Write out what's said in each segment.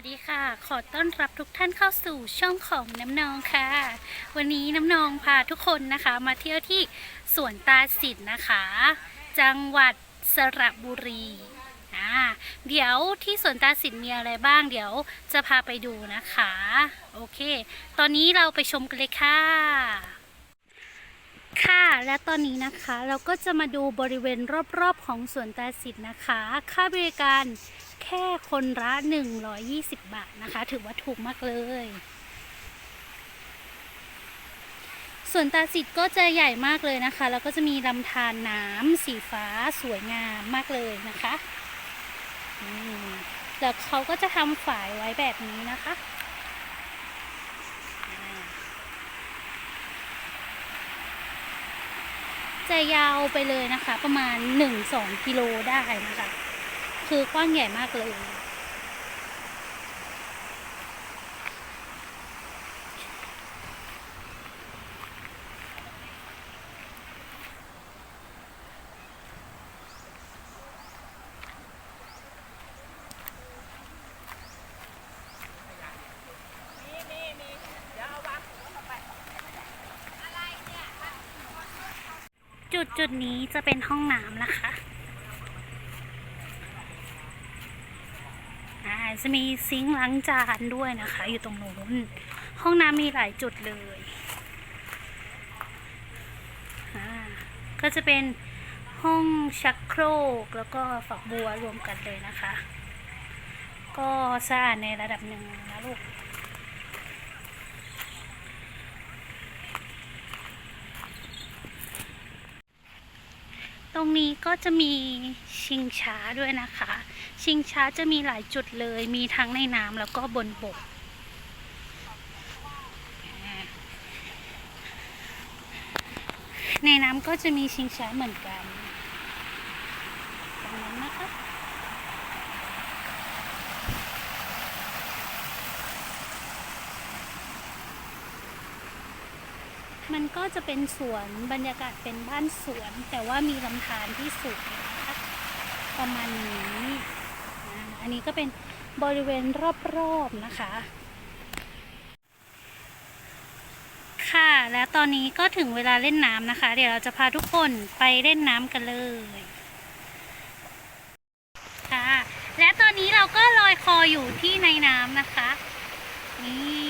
วัสดีค่ะ ขอต้อนรับทุกท่านเข้าสู่ช่องของน้ำนองค่ะ วันนี้น้ำนองพาทุกคนนะคะ มาเที่ยวที่สวนตาสิทธ์นะคะ จังหวัดสระบุรีอ่าเดี๋ยวที่สวนตาสิทธ์มีอะไรบ้าง เดี๋ยวจะพาไปดูนะคะ โอเค ตอนนี้เราไปชมกันเลยค่ะค่ะและตอนนี้นะคะเราก็จะมาดูบริเวณรอบๆ ของสวนตาสิทธ์นะคะ ค่าบริการ แค่คนละ120 บาทนะคะ ถือว่าถูกมากเลย ส่วนตาสิทธ์ก็จะใหญ่มากเลยนะคะ แล้วก็จะมีลำธารน้ำสีฟ้าสวยงามมากเลยนะคะแล้วเขาก็จะทำฝายไว้แบบนี้นะคะจะยาวไปเลยนะคะ ประมาณ 1-2 กิโลได้นะคะ คือกว้างใหญ่มากเลย จุดจุดนี้จะเป็นห้องน้ำนะคะ อ่า จะมีซิงค์ล้างจานด้วยนะคะ อยู่ตรงนู้นห้องน้ำมีหลายจุดเลย ก็จะเป็นห้องชักโครกแล้วก็ฝักบัวรวมกันเลยนะคะ ก็สะอาดในระดับหนึ่งนะลูก รงนี้ก็จะมีชิงช้าด้วยนะคะ ชิงช้าจะมีหลายจุดเลย มีทั้งในน้ำแล้วก็บนบก ในน้ำก็จะมีชิงช้าเหมือนกันตรงนั้นนะคะ มันก็จะเป็นสวนบรรยากาศเป็นบ้านสวน แต่ว่ามีลำธารที่สูงนะคะประมาณนี้อ่าอันนี้ก็เป็นบริเวณรอบๆนะคะ ค่ะแล้วตอนนี้ก็ถึงเวลาเล่นน้ำนะคะ เดี๋ยวเราจะพาทุกคนไปเล่นน้ำกันเลยค่ะและตอนนี้เราก็ลอยคออยู่ที่ในน้ำนะคะนี่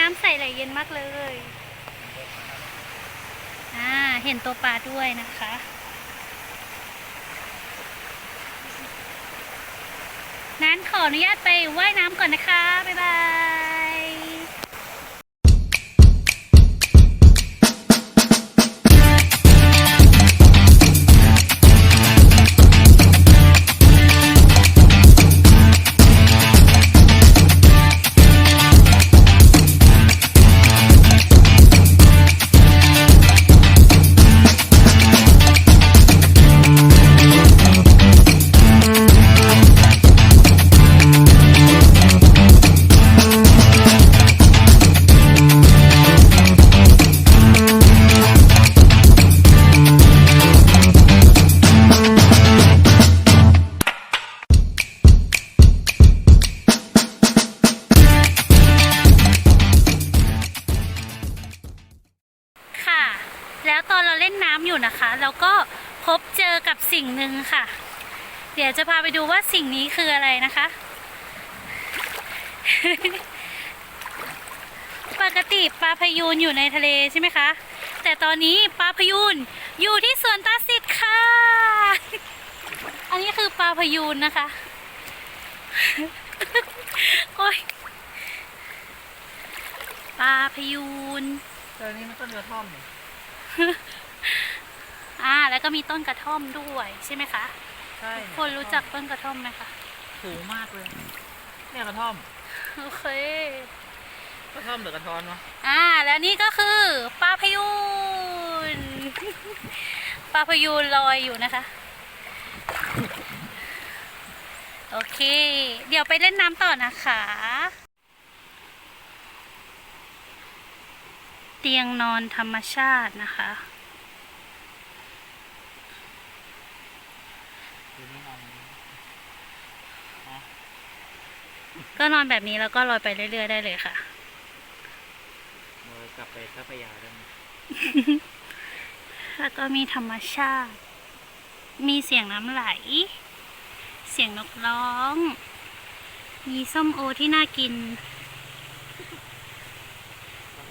น้ำใสไหลเย็นมากเลย อ่า เห็นตัวปลาด้วยนะคะ นั้นขออนุญาตไปว่ายน้ำก่อนนะคะ บ๊ายบาย น้ำอยู่นะคะเราก็พบเจอกับสิ่งหนึ่งค่ะ เดี๋ยวจะพาไปดูว่าสิ่งนี้คืออะไรนะคะ ปกติปลาพยูนอยู่ในทะเลใช่ไหมคะ แต่ตอนนี้ปลาพยูนอยู่ที่สวนตาสิทธ์ค่ะ อันนี้คือปลาพยูนนะคะ โอ้ยปลาพยูนเจอนี่มันต้นกระท่อมนี่ อ่าแล้วก็มีต้นกระท่อมด้วยใช่ไหมคะใช่คนรู้จักต้นกระท่อมไหมคะสูงมากเลย เนี่ยกระท่อม โอเค กระท่อมหรือกระท้อนวะอ่า แล้วนี่ก็คือปลาพยูน ปลาพยูนลอยอยู่นะคะ โอเค เดี๋ยวไปเล่นน้ำต่อนะคะ เตียงนอนธรรมชาตินะคะดูนี่นอนนะ ก็นอนแบบนี้แล้วก็ลอยไปเรื่อยๆได้เลยค่ะเมื่อกลับไปทัพยาได้ไหมแล้วก็มีธรรมชาติ มีเสียงน้ำไหล เสียงนกร้อง มีส้มโอที่น่ากิน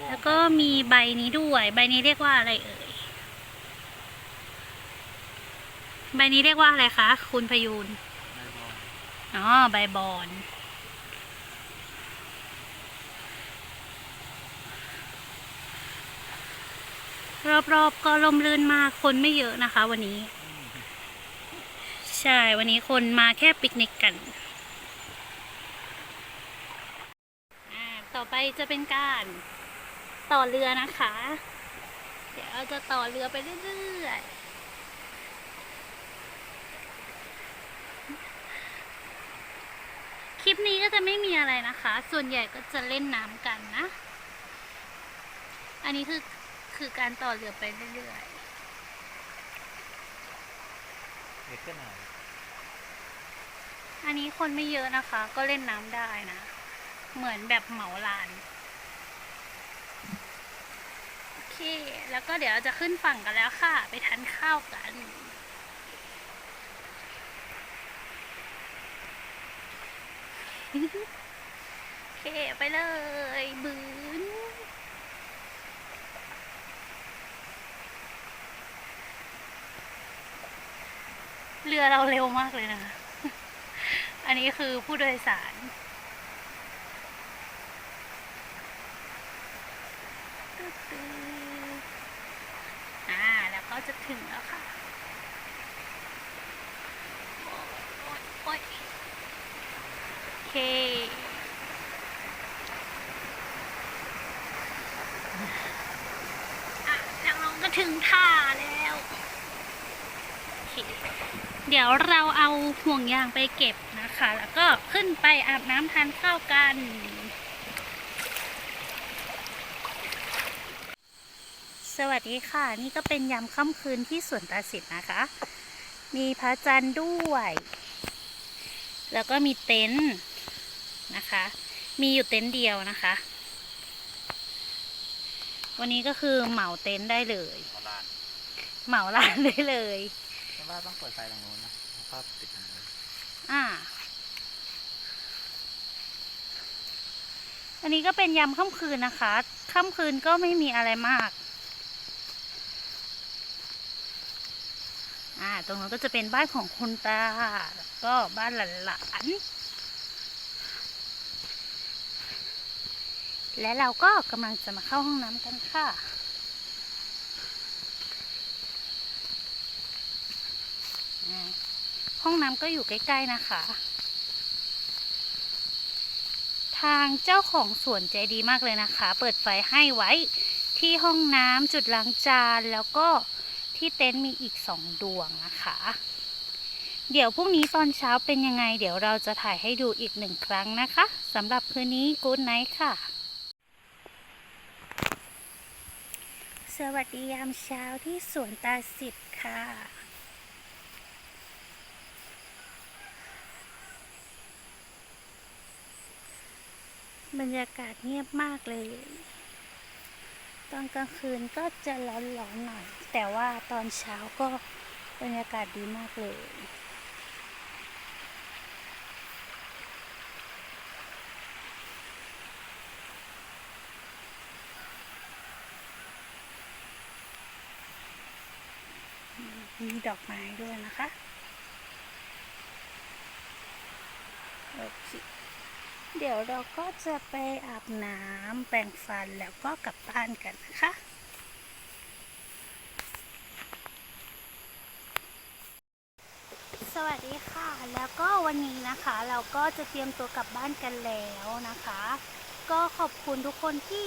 แล้วก็มีใบนี้ด้วย ใบนี้เรียกว่าอะไรเอ่ย ใบนี้เรียกว่าอะไรคะ คุณพยูนนายบอลอ๋อ ใบบอน รอบๆก็ลมลื่นมากคนไม่เยอะนะคะ วันนี้ ใช่วันนี้คนมาแค่ปิกนิกกันอ่าต่อไปจะเป็นการต่อเรือนะคะ เดี๋ยวเราจะต่อเรือไปเรื่อยๆคลิปนี้ก็จะไม่มีอะไรนะคะ ส่วนใหญ่ก็จะเล่นน้ำกันนะ อันนี้คือ คือการต่อเรือไปเรื่อยๆเด็กขึ้นหน่อยอันนี้คนไม่เยอะนะคะ ก็เล่นน้ำได้นะ เหมือนแบบเหมาลาน โอเค แล้วก็เดี๋ยวเราจะขึ้นฝั่งกันแล้วค่ะ ไปทานข้าวกัน โอเค ไปเลย บืน เรือเราเร็วมากเลยนะคะ อันนี้คือผู้โดยสารตึ๊ดอ่า แล้วก็จะถึงแล้วค่ะ โอ๊ยโอ๊ยอ๊ยโอเคอะแล้วเราก็ถึงท่าแล้ว เดี๋ยวเราเอาห่วงยางไปเก็บนะคะ แล้วก็ขึ้นไปอาบน้ำทานข้าวกัน สวัสดีค่ะ นี่ก็เป็นยามค่ำคืนที่สวนตาสิทธ์นะคะ มีพระจันทร์ด้วย แล้วก็มีเต็นท์นะคะ มีอยู่เต็นท์เดียวนะคะ วันนี้ก็คือเหมาเต็นท์ได้เลย เหมาร้านได้เลย ว่าต้องเปิดไฟตรงนู้นนะแล้วก็ปิดตรงนู้นอ่า อันนี้ก็เป็นยามค่ำคืนนะคะ ค่ำคืนก็ไม่มีอะไรมาก อ่า ตรงนั้นก็จะเป็นบ้านของคุณตา แล้วก็บ้านหลานๆและเราก็กำลังจะมาเข้าห้องน้ำกันค่ะ อ่า ห้องน้ำก็อยู่ใกล้ ๆ นะคะ ทางเจ้าของสวนใจดีมากเลยนะคะ เปิดไฟให้ไว้ที่ห้องน้ำจุดล้างจานแล้วก็ที่เต็นท์มีอีกสองดวงนะคะ เดี๋ยวพรุ่งนี้ตอนเช้าเป็นยังไง เดี๋ยวเราจะถ่ายให้ดูอีกหนึ่งครั้งนะคะสำหรับคืนนี้กู๊ดไนท์ค่ะ สวัสดียามเช้าที่สวนตาสิทธิ์ค่ะ บรรยากาศเงียบมากเลย ตอนกลางคืนก็จะร้อนๆหน่อย แต่ว่าตอนเช้าก็บรรยากาศดีมากเลยมีดอกไม้ด้วยนะคะ โอเค เดี๋ยวเราก็จะไปอาบน้ำแปรงฟันแล้วก็กลับบ้านกันนะคะสวัสดีค่ะ แล้วก็วันนี้นะคะเราก็จะเตรียมตัวกลับบ้านกันแล้วนะคะ ก็ขอบคุณทุกคนที่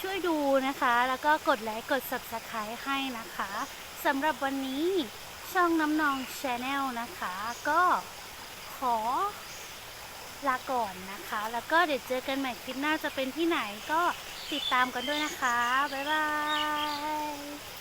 ช่วยดูนะคะ แล้วก็กดไลค์กด subscribe ให้นะคะสำหรับวันนี้ช่องน้ำนอง Channel นะคะ ก็ขอ ลาก่อนนะคะ แล้วก็เดี๋ยวเจอกันใหม่คลิปหน้าจะเป็นที่ไหนก็ติดตามกันด้วยนะคะ บ๊ายบาย